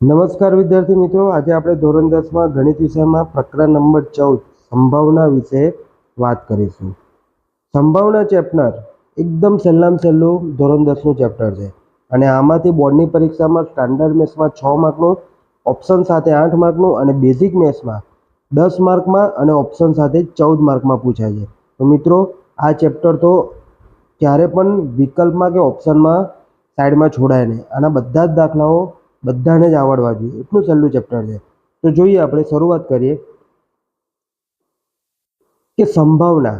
નમસ્કાર વિદ્યાર્થી મિત્રો, આજે આપણે ધોરણ દસમાં ગણિત વિષયમાં પ્રકરણ નંબર ચૌદ, સંભાવના વિશે વાત કરીશું. સંભાવના ચેપ્ટર એકદમ સહેલામ સહેલું ધોરણ દસનું ચેપ્ટર છે અને આમાંથી બોર્ડની પરીક્ષામાં સ્ટાન્ડર્ડ મેથ્સમાં છ માર્કનું, ઓપ્શન સાથે આઠ માર્કનું અને બેઝિક મેથ્સમાં દસ માર્કમાં અને ઓપ્શન સાથે ચૌદ માર્કમાં પૂછાય છે. તો મિત્રો, આ ચેપ્ટર તો ક્યારે પણ વિકલ્પમાં કે ઓપ્શનમાં સાઈડમાં છોડાય નહીં. આના બધા જ દાખલાઓ બધાને જ આવડવા જોઈએ. એટલું સહેલું ચેપ્ટર છે. તો જોઈએ આપણે શરૂઆત કરીએ કે સંભાવના.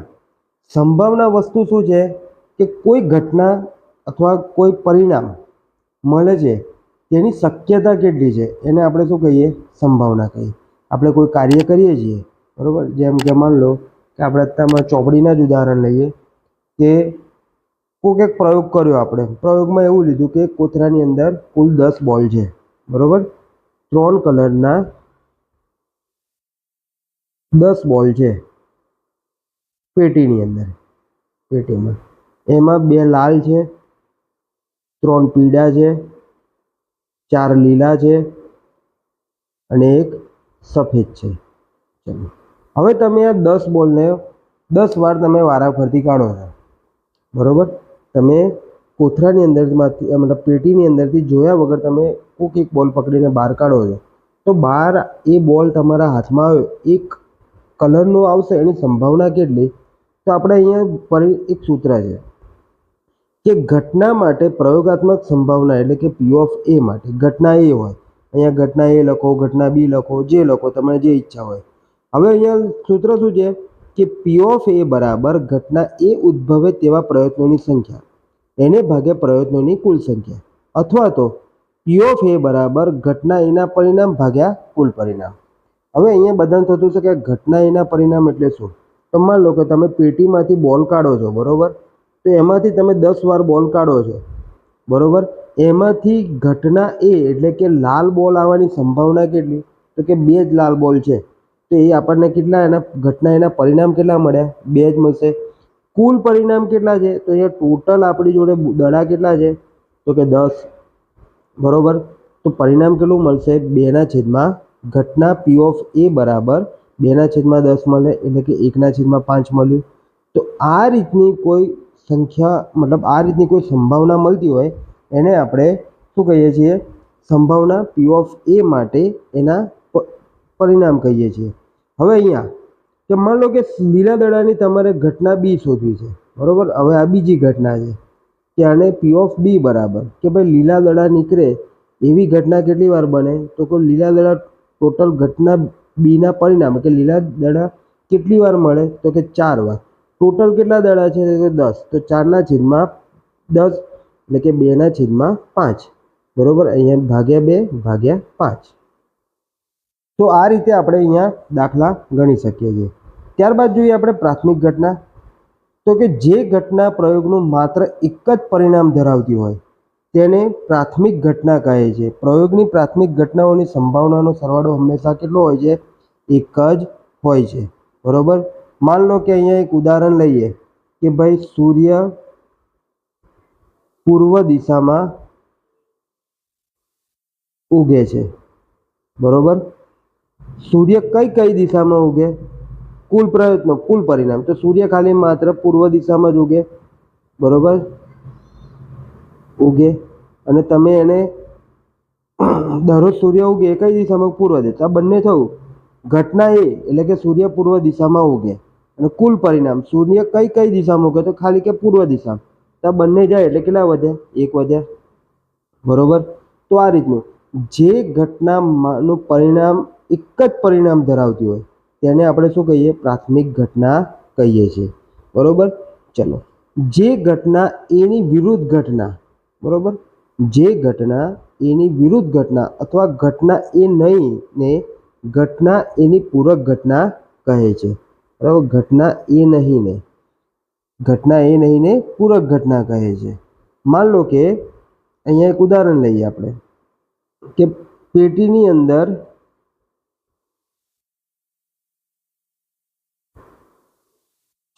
સંભાવના વસ્તુ શું છે? કે કોઈ ઘટના અથવા કોઈ પરિણામ મળે છે તેની શક્યતા કેટલી છે? એને આપણે શું કહીએ? સંભાવના કહીએ. આપણે કોઈ કાર્ય કરીએ છીએ, બરાબર? જેમ કે માન લો કે આપણે અત્યારમાં ચોપડીના જ ઉદાહરણ લઈએ કે કોઈક એક પ્રયોગ કર્યો આપણે. પ્રયોગમાં એવું લીધું કે કોથરાની અંદર કુલ દસ બોલ છે. બરોબર? ત્રણ કલરના દસ બોલ છે. પેટીની અંદર. પેટીમાં. એમાં બે લાલ છે, ત્રણ પીળા છે, ચાર લીલા છે અને એક સફેદ છે. ચલો. હવે તમે આ દસ બોલને દસ વાર તમે વારાફરતી કાઢો છો બરોબર? તમે કોથળાની અંદરમાંથી મતલબ પેટીની અંદરથી જોયા વગર તમે કોઈક એક બોલ પકડીને બહાર કાઢો છો. તો બહાર એ બોલ તમારા હાથમાં આવે, એક કલરનો આવશે, એની સંભાવના કેટલી? તો આપણે અહીંયા પરી એક સૂત્ર છે કે ઘટના માટે પ્રયોગાત્મક સંભાવના એટલે કે પી ઓફ એ માટે. ઘટના એ હોય. અહીંયા ઘટના એ લખો, ઘટના બી લખો, જે લખો, તમને જે ઈચ્છા હોય. હવે અહીંયા સૂત્ર શું છે? કે પી ઓફ એ બરાબર ઘટના એ ઉદ્ભવે તેવા પ્રયત્નોની સંખ્યા. એને ભાગે પ્રયત્નોની કુલ સંખ્યા. અથવા તો પી ઓફ એ બરાબર ઘટના એના પરિણામ ભાગ્યા કુલ પરિણામ. હવે અહીંયા બધાને થતું છે કે ઘટના એના પરિણામ એટલે શું? તો માન લો કે તમે પેટીમાંથી બોલ કાઢો છો, બરાબર? તો એમાંથી તમે દસ વાર બોલ કાઢો છો. બરાબર? એમાંથી ઘટના એ એટલે કે લાલ બોલ આવવાની સંભાવના કેટલી? તો કે બે જ લાલ બોલ છે. તો એ આપણને કેટલા એના ઘટના એના પરિણામ કેટલા મળ્યા? બે જ મળશે. કુલ પરિણામ કેટલા છે? તો અહીંયા ટોટલ આપણી જોડે દડા કેટલા છે? તો કે દસ. બરોબર? તો પરિણામ કેટલું મળશે? બેના છેદમાં ઘટના પી ઓફ એ બરાબર બેના છેદમાં દસ મળે, એટલે કે એકના છેદમાં પાંચ મળ્યું. તો આ રીતની કોઈ સંખ્યા, મતલબ આ રીતની કોઈ સંભાવના મળતી હોય, એને આપણે શું કહીએ છીએ? સંભાવના પી ઓફ એ માટે એના પરિણામ કહીએ છીએ. હવે અહીંયા, કે માન લો કે લીલા દડાની તમારે ઘટના બી શોધવી છે, બરાબર? હવે આ બીજી ઘટના છે, કે આને પી ઓફ બી બરાબર, કે ભાઈ લીલા દડા નીકળે, એવી ઘટના કેટલી વાર બને? તો કે લીલા દડા ટોટલ ઘટના બીના પરિણામ, કે લીલા દડા કેટલી વાર મળે? તો કે ચાર વાર. ટોટલ કેટલા દડા છે? તો દસ. તો ચારના છેદમાં દસ, એટલે કે બેના છેદમાં પાંચ. બરાબર? અહીંયા ભાગ્યા બે, ભાગ્યા પાંચ. તો આ રીતે આપણે અહીંયા દાખલા ગણી શકીએ છીએ. ત્યારબાદ જોઈએ આપણે પ્રાથમિક ઘટના. તો કે જે ઘટના પ્રયોગનું માત્ર એક જ પરિણામ ધરાવતી હોય, તેને પ્રાથમિક ઘટના કહે છે. પ્રયોગની પ્રાથમિક ઘટનાઓની સંભાવનાનો સરવાળો હંમેશા કેટલો હોય છે? એક જ હોય છે. બરોબર? માન લો કે અહીંયા એક ઉદાહરણ લઈએ કે ભાઈ સૂર્ય પૂર્વ દિશામાં ઉગે છે. બરોબર? સૂર્ય કઈ કઈ દિશામાં ઉગે? કુલ પ્રયત્નો, કુલ પરિણામ. તો સૂર્ય ખાલી માત્ર પૂર્વ દિશામાં જ ઉગે. બરોબર? ઉગે. અને તમે એને દરરોજ સૂર્ય ઉગે એ કઈ દિશામાં? પૂર્વ દિશા. બંને થયું. ઘટના એ, એટલે કે સૂર્ય પૂર્વ દિશામાં ઉગે. અને કુલ પરિણામ, સૂર્ય કઈ કઈ દિશામાં ઉગે? તો ખાલી કે પૂર્વ દિશા. તો બંને જાય એટલે કેટલા વધ્યા એક વધ્યા બરોબર? તો આ રીતનું. જે ઘટનાનું પરિણામ એક જ પરિણામ ધરાવતી હોય, તેને આપણે શું કહીએ? પ્રાથમિક ઘટના કહીએ છીએ. બરાબર? ચલો. જે ઘટના એની વિરુદ્ધ ઘટના, બરાબર? જે ઘટના એની વિરુદ્ધ ઘટના અથવા ઘટના એ નહીં ને ઘટના એની પૂરક ઘટના કહે છે. બરાબર? ઘટના એ નહીં ને, ઘટના એ નહીં ને પૂરક ઘટના કહે છે. માન લો કે, અહીંયા એક ઉદાહરણ લઈએ આપણે, કે પેટીની અંદર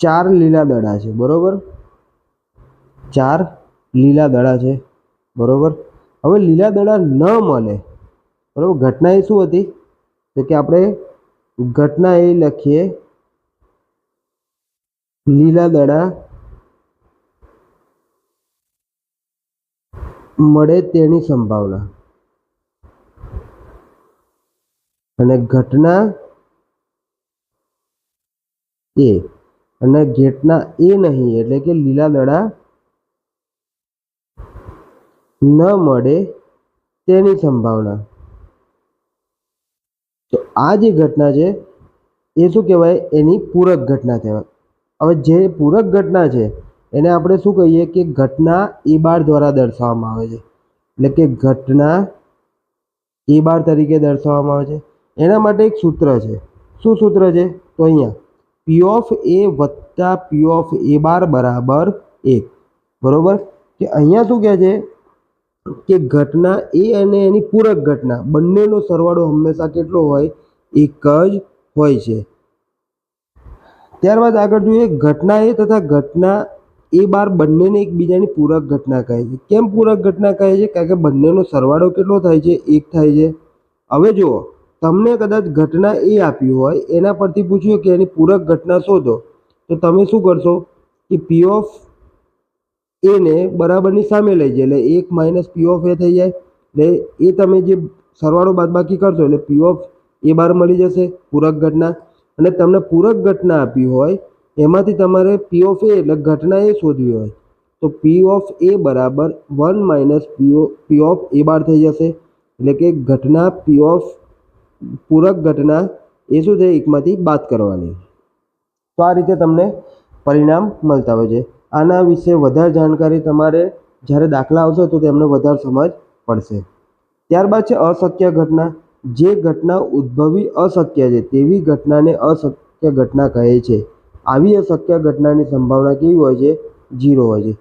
ચાર લીલા દડા છે, બરોબર? ચાર લીલા દડા છે, બરોબર? હવે લીલા દડા ન મળે બરાબર? ઘટના એ શું હતી? તો કે આપણે ઘટના એ લખીએ, લીલા દડા મળે તેની સંભાવના. અને ઘટના એ અને ઘટના એ નહીં, એટલે કે લીલા દડા ન મળે તેની સંભાવના. તો આ જે ઘટના છે, એ શું કહેવાય? એની પૂરક ઘટના કહેવાય. હવે જે પૂરક ઘટના છે, એને આપણે શું કહીએ કે ઘટના એ બાર દ્વારા દર્શાવવામાં આવે છે. એટલે કે ઘટના એ બાર તરીકે દર્શાવવામાં આવે છે. એના માટે એક સૂત્ર છે. શું સૂત્ર છે? તો અહીંયા. પી ઓફ એ વત્તા પી ઓફ એ બાર બરાબર એક. બરોબર? કે અહીંયા શું કહે છે? કે ઘટના એ અને એની પૂરક ઘટના, બંનેનો સરવાળો હંમેશા કેટલો હોય? એક જ હોય છે. ત્યારબાદ આગળ જોઈએ, ઘટના એ તથા ઘટના એ બાર બંનેને એકબીજાની પૂરક ઘટના કહે છે. કેમ પૂરક ઘટના કહે છે? કારણ કે બંનેનો સરવાળો કેટલો થાય છે? એક થાય છે. હવે જુઓ. તમને કદાચ ઘટના એ આપી હોય, એના પરથી પૂછ્યું કે એની પૂરક ઘટના શોધો, તો તમે શું કરશો? કે પી ઓફ એને બરાબરની સામે લઈ જાય, એટલે એક માઇનસ પી ઓફ એ થઈ જાય એટલે એ તમે જે સરવાળો બાદબાકી કરશો, એટલે પી ઓફ એ બાર મળી જશે, પૂરક ઘટના. અને તમને પૂરક ઘટના આપી હોય, એમાંથી તમારે પી ઓફ એ એટલે ઘટના એ શોધવી હોય, તો પી ઓફ એ બરાબર one minus P P of A bar થઈ જશે, એટલે કે ઘટના પી ઓફ પૂરક ઘટના એ શું છે એકમાંથી બાદ કરવાની. તો આ રીતે તમને પરિણામ મળતા હોય છે. આના વિશે વધારે જાણકારી તમારે જ્યારે દાખલા આવશે તો તેમને વધારે સમજ પડશે. ત્યારબાદ છે અશક્ય ઘટના. જે ઘટના ઉદ્ભવી અશક્ય છે તેવી ઘટનાને અશક્ય ઘટના કહે છે. આવી અશક્ય ઘટનાની સંભાવના કેવી હોય છે? જીરો હોય છે.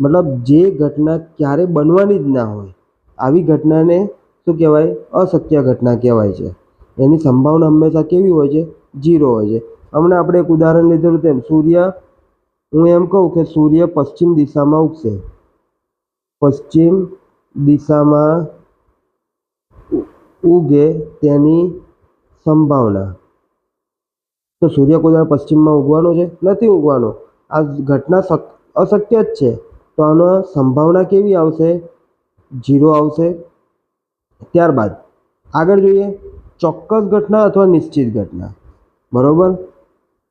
મતલબ જે ઘટના ક્યારે બનવાની જ ના હોય. આવી ઘટનાને શું કહેવાય? અસત્ય ઘટના કહેવાય છે. એની સંભાવના હંમેશા કેવી હોય છે? ઝીરો હોય છે. હમણાં આપણે એક ઉદાહરણ લીધેલું તેમ સૂર્ય, હું એમ કહું કે સૂર્ય પશ્ચિમ દિશામાં ઉગશે. પશ્ચિમ દિશામાં ઉગે તેની સંભાવના. તો સૂર્ય કોઈ પશ્ચિમમાં ઉગવાનો છે? નથી ઉગવાનો. આ ઘટના અશક્ય જ છે. તો આનો સંભાવના કેવી આવશે? જીરો આવશે. ત્યારબાદ, આગળ જોઈએ, ચોક્કસ ઘટના અથવા નિશ્ચિત ઘટના. બરાબર?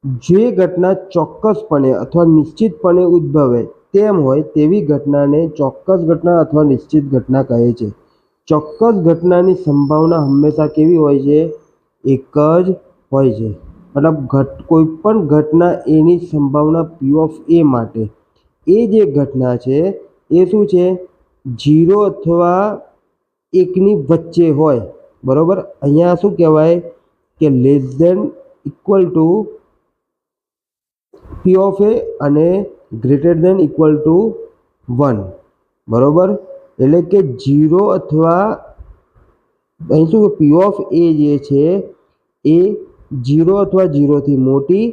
જે ઘટના ચોક્કસપણે અથવા નિશ્ચિતપણે ઉદ્ભવે તેમ હોય તેવી ઘટનાને ચોક્કસ ઘટના અથવા નિશ્ચિત ઘટના કહે છે. ચોક્કસ ઘટનાની સંભાવના હંમેશા કેવી હોય છે? એક જ હોય છે. મતલબ ઘટ કોઈ પણ ઘટના એની સંભાવના પી ઓફ એ માટે. એ જે ઘટના છે, એ શું છે? જીરો અથવા એકની વચ્ચે હોય. બરાબર? અહીંયા શું કહેવાય કે less than equal to P of A અને greater than equal to one બરાબર? એટલે કે જીરો અથવા અહીં શું પી ઓફ એ જે છે એ જીરો અથવા જીરોથી મોટી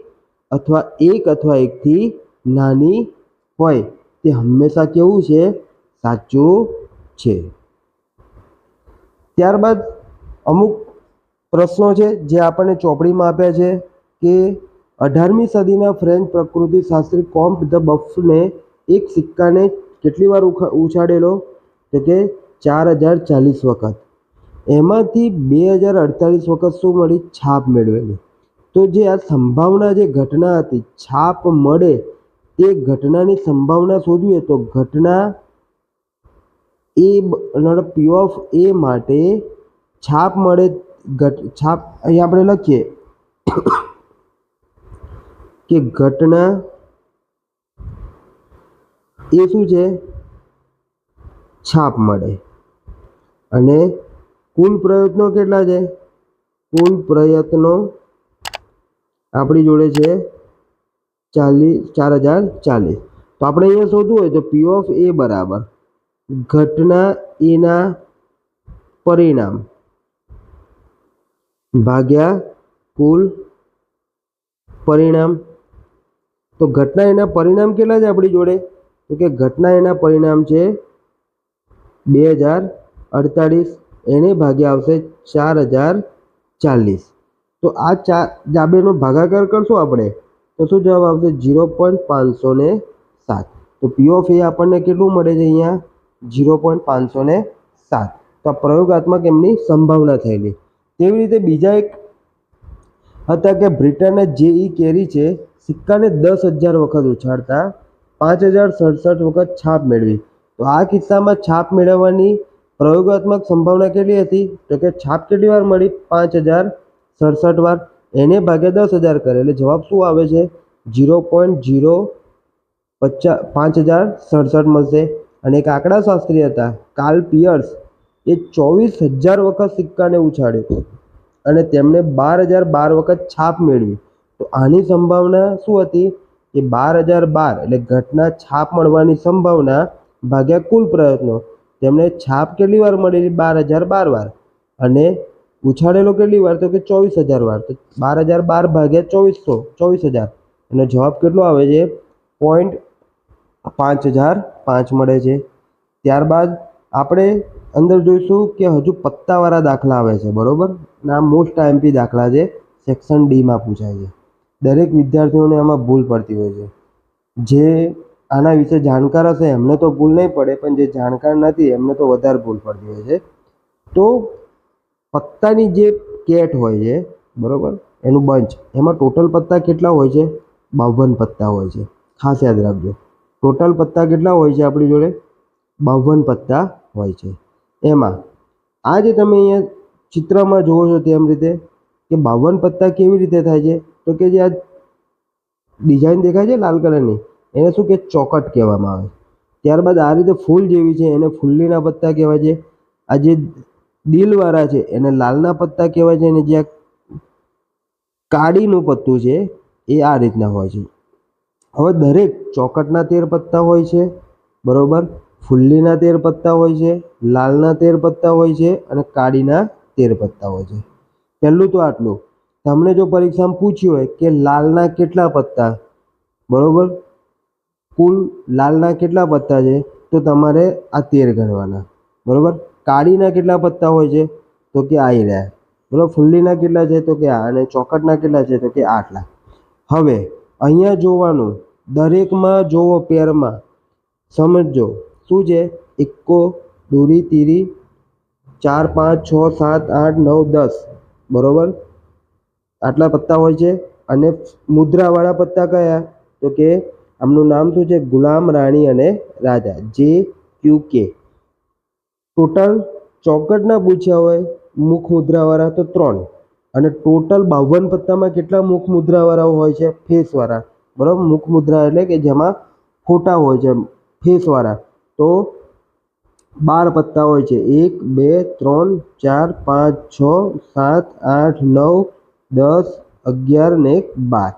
અથવા એક અથવા એકથી નાની હોય. તે હંમેશા કેવું છે? સાચું છે. ત્યારબાદ અમુક પ્રશ્નો છે જે આપણને ચોપડીમાં આપ્યા છે કે અઢારમી સદીના ફ્રેન્ચ પ્રકૃતિશાસ્ત્રી કોમ્પ ધ બફને એક સિક્કાને કેટલી વાર ઉખા, ઉછાળેલો? તો કે ચાર હજાર ચાલીસ વખત. એમાંથી બે હજાર અડતાલીસ વખત શું મળી? છાપ મેળવેલી. તો જે આ સંભાવના જે ઘટના હતી, છાપ મળે તે ઘટનાની સંભાવના હોય તો ઘટના એ પી ઓફ એ માટે છાપ મળે ઘટ, છાપ, અહીં આપણે લખીએ. કે ઘટના એ શું છે? છાપ મળે. અને કુલ પ્રયત્નો કેટલા છે? કુલ પ્રયત્નો આપણી જોડે છે ચાલીસ ચાર હજાર ચાલીસ. તો આપણે અહીંયા શોધવું હોય તો પી ઓફ એ બરાબર. ઘટના એના પરિણામ. ભાગ્યા કુલ પરિણામ. તો ઘટના એના પરિણામ કેટલા છે આપણી જોડે? તો કે ઘટના એના પરિણામ છે બે હજાર અડતાળીસ. એને ભાગ્યા આવશે ચાર હજાર ચાલીસ. તો આ ચાર જાબેનો ભાગાકાર કરશું આપણે. તો શું જવાબ આવશે? ઝીરો પોઈન્ટ પાંચસો ને સાત. તો પી ઓફ એ આપણને કેટલું મળે છે અહીંયા? ઝીરો પોઈન્ટ પાંચસો ને સાત. તો પ્રયોગાત્મક એમની સંભાવના થયેલી. તેવી રીતે બીજા એક હતા કે બ્રિટને જેઈ કેરી છે, સિક્કાને દસ હજાર વખત ઉછાળતા પાંચ હજાર સડસઠ વખત છાપ મેળવી. તો આ કિસ્સામાં છાપ મેળવવાની પ્રયોગાત્મક સંભાવના કેટલી હતી? તો કે છાપ કેટલી વાર મળી? પાંચ હજાર સડસઠ વાર. એને ભાગે દસ હજાર કરે. એટલે જવાબ શું આવે છે? ઝીરો પોઈન્ટ ઝીરો પચાસ પાંચ હજાર સડસઠ મળશે. અને એક આંકડાશાસ્ત્રી હતા કાર્લ પિયર્સ એ ચોવીસ હજાર વખત સિક્કાને ઉછાળ્યો અને તેમણે બાર હજાર બાર વખત છાપ મેળવી. તો આની સંભાવના શું હતી? કે બાર હજાર બાર એટલે ઘટના છાપ મળવાની સંભાવના ભાગ્યા કુલ પ્રયત્નો. તેમણે છાપ કેટલી વાર મળેલી? બાર હજાર બાર વાર. અને ઉછાળેલો કેટલી વાર? તો કે ચોવીસ હજાર વાર. તો બાર હજાર બાર ભાગ્યા ચોવીસો, ચોવીસ હજાર. એનો જવાબ કેટલો આવે છે? પોઈન્ટ પાંચ હજાર પાંચ મળે છે. ત્યારબાદ આપણે અંદર જોઈશું કે હજુ પત્તાવાળા દાખલા આવે છે, બરાબર? ના મોસ્ટ આઈએમપી દાખલા છે સેક્શન ડીમાં પૂછાય છે. દરેક વિદ્યાર્થીઓને આમાં ભૂલ પડતી હોય છે. જે આના વિશે જાણકાર હશે, એમને તો ભૂલ નહીં પડે, પણ જે જાણકાર નથી, એમને તો વધારે ભૂલ પડતી હોય છે. તો પત્તાની જે કેટ હોય છે, બરાબર? એનું બંચ. એમાં ટોટલ પત્તા કેટલા હોય છે? બાવન પત્તા હોય છે. ખાસ યાદ રાખજો. ટોટલ પત્તા કેટલા હોય છે આપણી જોડે? બાવન પત્તા હોય છે. એમાં, આ જે તમે અહીંયા ચિત્રમાં જુઓ છો તેમ રીતે કે બાવન પત્તા કેવી રીતે થાય છે? તો કે જે આ ડિઝાઇન દેખાય છે લાલ કલરની, એને શું કે ચોકટ કહેવામાં આવે. ત્યારબાદ આ રીતે ફૂલ જેવી છે, એને ફૂલ્લીના પત્તા કહેવાય છે. આ જે દિલવાળા છે, એને લાલના પત્તા કહેવાય છે અને જે આ કાળીનું પત્તું છે, એ આ રીતના હોય છે. હવે દરેક ચોકટના તેર પત્તા હોય છે, બરાબર? ફુલ્લીના તેર પત્તા હોય છે, લાલના તેર પત્તા હોય છે અને કાળીના તેર પત્તા હોય છે. પહેલું તો આટલું. તમને જો પરીક્ષામાં પૂછ્યું હોય કે લાલના કેટલા પત્તા, બરાબર? કુલ લાલના કેટલા પત્તા છે, તો તમારે આ તેર ગણવાના, બરાબર? કાળીના કેટલા પત્તા હોય છે, તો કે આ રહ્યા. બરાબર? ફુલ્લીના કેટલા છે, તો કે આ. અને ચોકટના કેટલા છે, તો કે આટલા. હવે અહીંયા જોવાનું, દરેકમાં જોવો પેરમાં સમજો શું છે? એકો દૂરી, તીરી, ચાર, પાંચ, છ, સાત, આઠ, નવ, દસ. બરાબર? આટલા પત્તા હોય છે. અને મુદ્રાવાળા પત્તા કયા? તો કે આમનું નામ શું છે? ગુલામ, રાણી અને રાજા. જે, ક્યુ, કે. ટોટલ ચોકટના પૂછ્યા હોય, મુખ મુદ્રાવાળા તો ત્રણ. અને ટોટલ બાવન પત્તામાં કેટલા મુખ મુદ્રાવાળા હોય છે? ફેસવાળા. બરાબર? મુખ મુદ્રા એટલે કે જેમાં ફોટા હોય છે. ફેસવાળા. તો બાર પત્તા હોય છે. એક, બે, ત્રણ, ચાર, પાંચ, છ, સાત, આઠ, નવ, દસ, અગિયાર ને એક, બાર.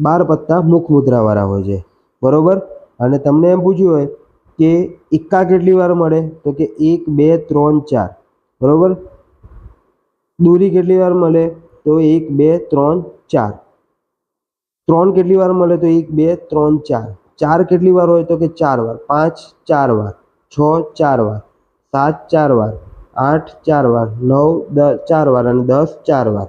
બાર પત્તા મુખ મુદ્રાવાળા હોય છે. બરાબર? અને તમને એમ પૂછ્યું હોય કે એકા કેટલી વાર મળે? તો કે એક, બે, ત્રણ, ચાર. બરોબર? દૂરી કેટલી વાર મળે તો એક, બે, ત્રણ, ચાર. ત્રણ કેટલી વાર મળે તો એક, બે, ત્રણ, ચાર. ચાર કેટલી વાર હોય તો કે ચાર વાર. પાંચ, ચાર વાર. છ, ચાર વાર. સાત, ચાર વાર. આઠ, ચાર વાર. નવ દસ ચાર વાર અને દસ, ચાર વાર.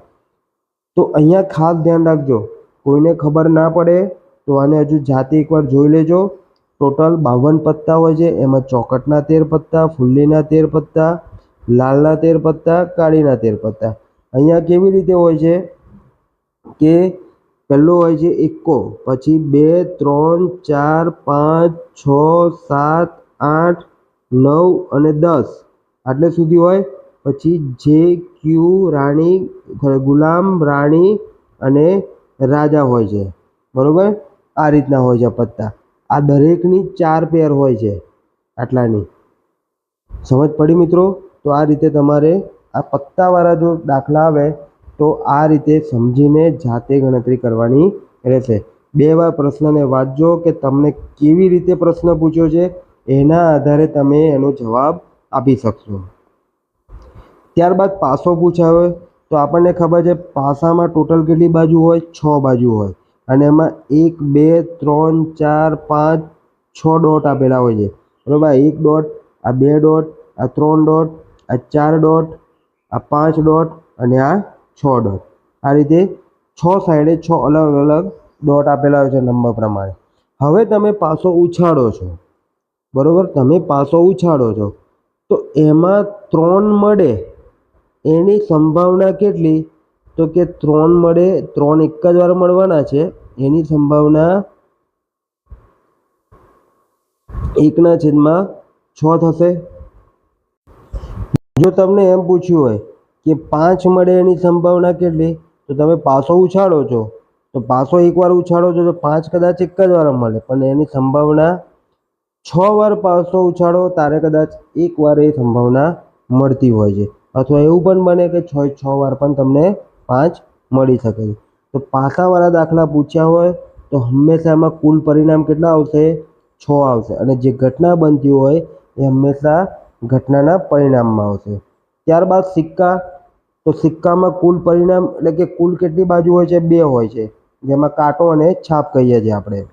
તો અહીંયા ખાસ ધ્યાન રાખજો. કોઈને ખબર ના પડે તો આને હજુ જાતે એકવાર જોઈ લેજો. ટોટલ બાવન પત્તા હોય છે. એમાં ચોકટના તેર પત્તા, ફુલ્લીના તેર પત્તા લાલના તેર પત્તા કાળીના તેર પત્તા અહીંયા કેવી રીતે હોય છે કે પહેલો હોય છે એકો પછી બે, ત્રણ, ચાર, પાંચ, છ, સાત, આઠ, નવ અને દસ. આટલે સુધી હોય. પછી જે ક્યુ રાણી ગુલામ, રાણી અને રાજા હોય છે. બરોબર? આ રીતના હોય છે પત્તા. આ દરેકની ચાર પેર હોય છે આટલાની. સમજ પડી મિત્રો? તો આ રીતે તમારે આ પત્તાવાળા જો દાખલા આવે, તો આ રીતે સમજીને જાતે ગણતરી કરવાની રહેશે. બે વાર પ્રશ્નને વાંચજો કે તમને કેવી રીતે પ્રશ્ન પૂછ્યો છે, એના આધારે તમે એનો જવાબ આપી શકશો. ત્યારબાદ પાસો પૂછાયો, તો આપણને ખબર છે પાસામાં ટોટલ કેટલી બાજુ હોય? છ બાજુ હોય. અને એમાં એક, બે, ત્રણ, ચાર, પાંચ, છ ડોટ આપેલા હોય છે. બરાબર? એક ડોટ, આ બે ડોટ, આ ત્રણ ડોટ આ ચાર ડોટ, આ પાંચ ડોટ અને આ છ ડોટ. આ રીતે છ સાઈડે છ અલગ અલગ ડોટ આપેલા હોય છે નંબર પ્રમાણે. હવે તમે પાસો ઉછાળો છો. બરાબર? તમે પાસો ઉછાળો છો. તો એમાં ત્રણ મળે. એની સંભાવના કેટલી? તો કે ત્રણ મળે, ત્રણ એક જ વાર મળવાના છે. એની સંભાવના એકના છેદમાં છ થશે. જો તમને એમ પૂછ્યું હોય કે પાંચ મળે એની સંભાવના કેટલી, તો તમે પાસો ઉછાળો છો. તો પાસો એકવાર ઉછાળો છો તો પાંચ કદાચ એક જ વાર મળે. પણ એની સંભાવના છ વાર પાસો ઉછાળો, તારે કદાચ એક વાર એ સંભાવના મળતી હોય છે. અથવા એવું પણ બને કે છ છ વાર પણ તમને પાંચ મળી શકે છે. તો પાસાવાળા દાખલા પૂછ્યા હોય તો હંમેશા એમાં કુલ પરિણામ કેટલા આવશે? છ આવશે. અને જે ઘટના બનતી હોય એ હંમેશા ઘટનાના પરિણામમાં આવશે. ત્યારબાદ સિક્કા, તો સિક્કામાં કુલ પરિણામ એટલે કે કુલ કેટલી બાજુ હોય છે? બે હોય છે. જેમાં કાંટો અને છાપ કહીએ છીએ આપણે.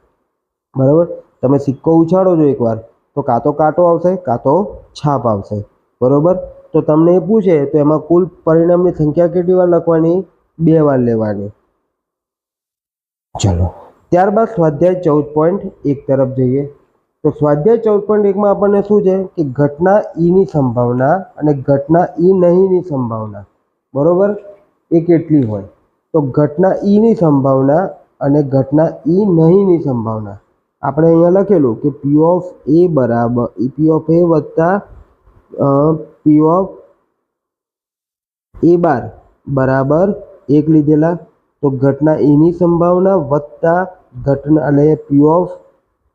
બરાબર? તમે સિક્કો ઉછાળો છો એકવાર, તો કાં તો કાંટો આવશે, કાં તો છાપ આવશે. બરાબર? તો તમને એ પૂછે, તો એમાં કુલ પરિણામની સંખ્યા કેટલી વાર લખવાની? બે વાર લેવાની. ચલો. ત્યારબાદ સ્વાધ્યાય ચૌદ પોઈન્ટ એક તરફ જઈએ. તો સ્વાધ્યાય ચૌદ પોઈન્ટ એકમાં આપણને શું છે? કે ઘટના ઈની સંભાવના અને ઘટના ઈ નહીંની સંભાવના. બરાબર? એ કેટલી હોય? તો ઘટના ઈની સંભાવના અને ઘટના ઈ નહીંની સંભાવના. આપણે અહીંયા લખેલું કે પી ઓફ એ બરાબર પી ઓફ એ વત્તા પી ઓફ એ બાર બરાબર એક લીધેલા. તો ઘટના ઈની સંભાવના વત્તા ઘટના, એટલે પી ઓફ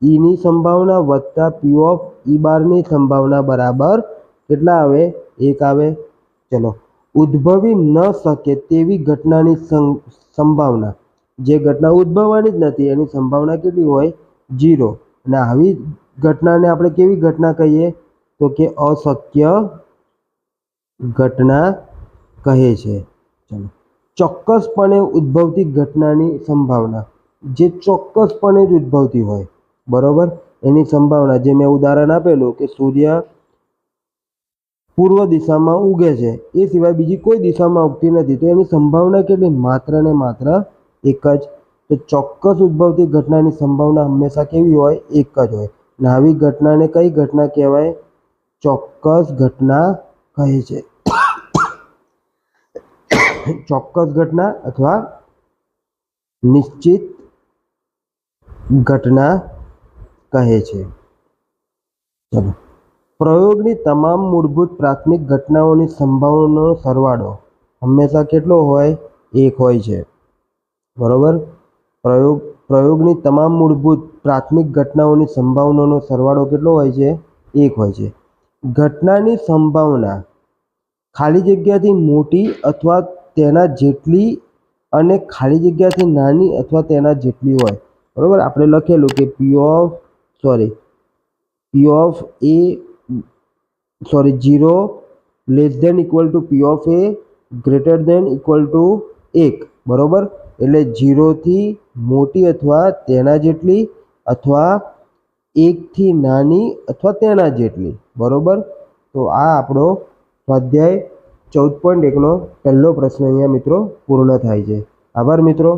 ઈની સંભાવના વત્તા પી ઓફ ઈ બારની સંભાવના બરાબર કેટલા આવે? એક આવે. ચલો. ઉદ્ભવી ન શકે તેવી ઘટનાની સંભાવના. જે ઘટના ઉદ્ભવવાની જ નથી, એની સંભાવના કેટલી હોય? જીરો અને આવી ઘટનાને આપણે કેવી ઘટના કહીએ? તો કે અશક્ય ઘટના કહે છે. ચલો. ચોક્કસપણે ઉદ્ભવતી ઘટનાની સંભાવના. જે ચોક્કસપણે જ ઉદ્ભવતી હોય. બરોબર? એની સંભાવના જે મેં ઉદાહરણ આપેલું કે સૂર્ય પૂર્વ દિશામાં ઉગે છે, એ સિવાય બીજી કોઈ દિશામાં ઉગતી નથી, તો એની સંભાવના કેટલી? માત્ર ને માત્ર એક જ. તો ચોક્કસ ઉદ્ભવતી ઘટનાની સંભાવના હંમેશા કેવી હોય? એક જ હોય. અને આવી ઘટનાને કઈ ઘટના કહેવાય? ચોક્કસ ઘટના કહે છે. ચોક્કસ ઘટના અથવા નિશ્ચિત ઘટના કહે છે. ચલો. પ્રયોગની તમામ મૂળભૂત પ્રાથમિક ઘટનાઓની સંભાવનાનો સરવાળો હંમેશા કેટલો હોય? એક હોય છે. બરોબર? પ્રયોગ, પ્રયોગની તમામ મૂળભૂત પ્રાથમિક ઘટનાઓની સંભાવનાનો સરવાળો કેટલો હોય છે? એક હોય છે. ઘટનાની સંભાવના ખાલી જગ્યાથી મોટી અથવા તેના જેટલી અને ખાલી જગ્યાથી નાની અથવા તેના જેટલી હોય. બરોબર? આપણે લખેલું કે P of sorry P of A sorry zero less than equal to P of A greater than equal to એક, બરાબર? એટલે જીરોથી મોટી અથવા તેના જેટલી અથવા એકથી નાની અથવા તેના જેટલી, બરાબર? તો આ આપણો સ્વાધ્યાય ચૌદ પોઈન્ટ એકનો પહેલો પ્રશ્ન અહીંયા મિત્રો પૂર્ણ થાય છે. આભાર મિત્રો.